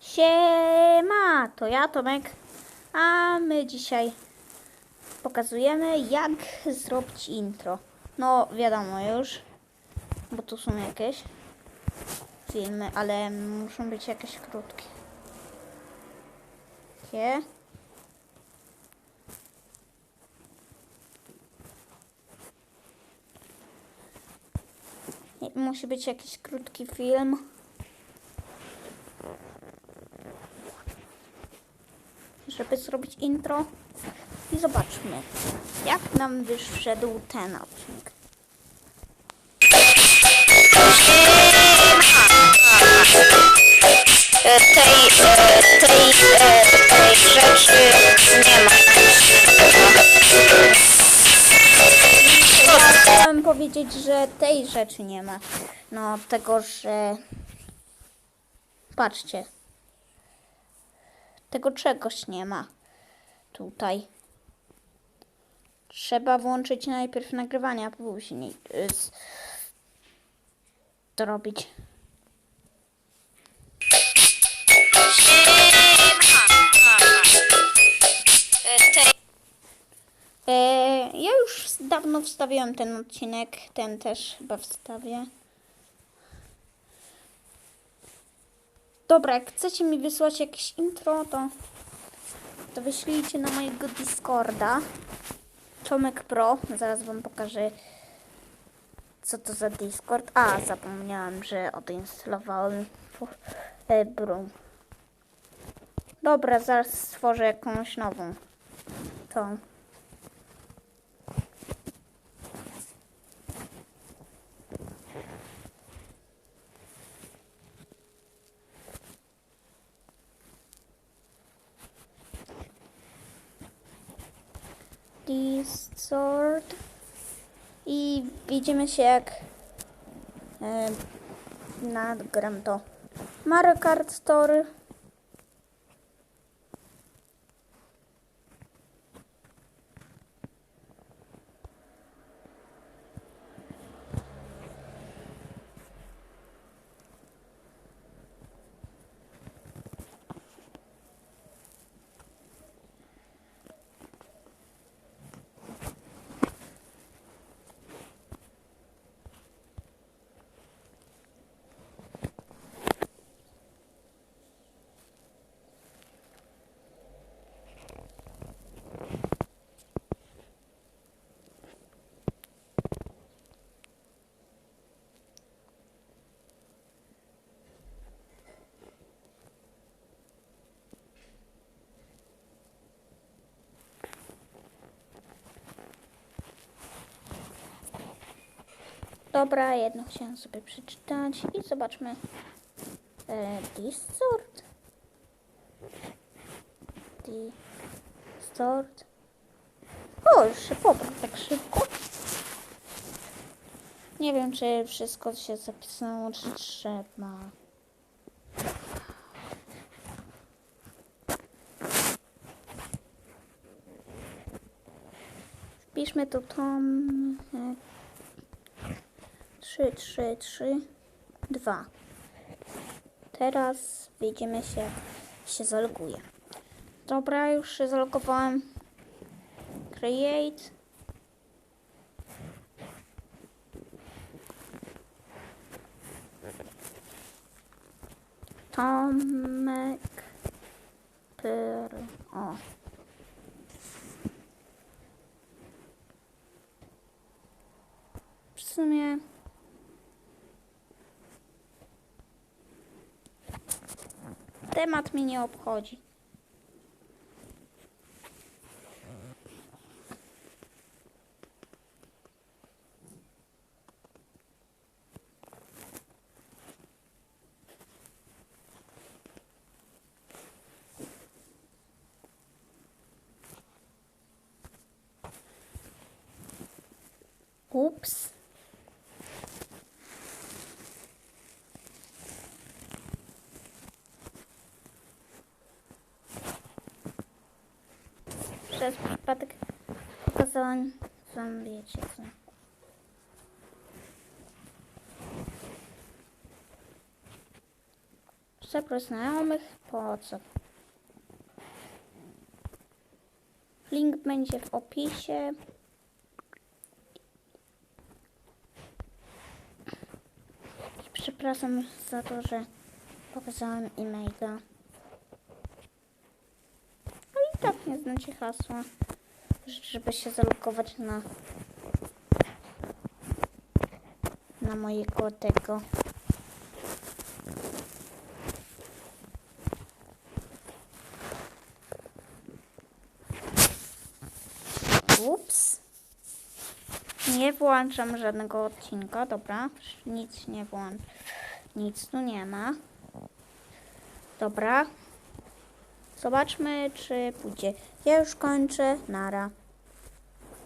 Siema, to ja Tomek, a my dzisiaj pokazujemy jak zrobić intro. No wiadomo już, bo tu są jakieś filmy, ale muszą być jakieś krótkie. Takie. Musi być jakiś krótki film. Żeby zrobić intro i zobaczmy, jak nam wyszedł ten odcinek. E, tej, e, tej, e, tej rzeczy nie ma. Chciałem powiedzieć, że tej rzeczy nie ma. No, tego, że... Patrzcie. Tego czegoś nie ma. Tutaj. Trzeba włączyć najpierw nagrywanie, a później y, z- to robić. E, ja już dawno wstawiłem ten odcinek, ten też chyba wstawię. Dobra, jak chcecie mi wysłać jakieś intro, to, to wyślijcie na mojego Discorda. Tomek Pro, zaraz wam pokażę co to za Discord. A, zapomniałam, że odinstalowałem Brum. Dobra, zaraz stworzę jakąś nową. Tą. Discord i widzimy się jak e, nagram to Mario Kart Store Dobra, jedno chciałam sobie przeczytać i zobaczmy. E, Discord Discord O, już się pobrał tak szybko. Nie wiem, czy wszystko się zapisało, czy trzeba. Wpiszmy tu Tom 3, 3, 3, 2. Teraz widzimy się, się zaloguje. Dobra, już się zalogowałem. Create. Tomek. Pyr. O. W sumie temat mnie nie obchodzi. Ups. Przez przypadek pokazałam wam, wiecie co. Zaproś znajomych. Po co? Link będzie w opisie. I Przepraszam za to, że pokazałem e-maila. Ale i tak nie znacie hasła, żeby się zalogować na na mojego tego. Ups. Nie włączam żadnego odcinka, dobra. Nic nie włączam. Nic tu nie ma. Dobra. Zobaczmy, czy pójdzie. Ja już kończę. Nara.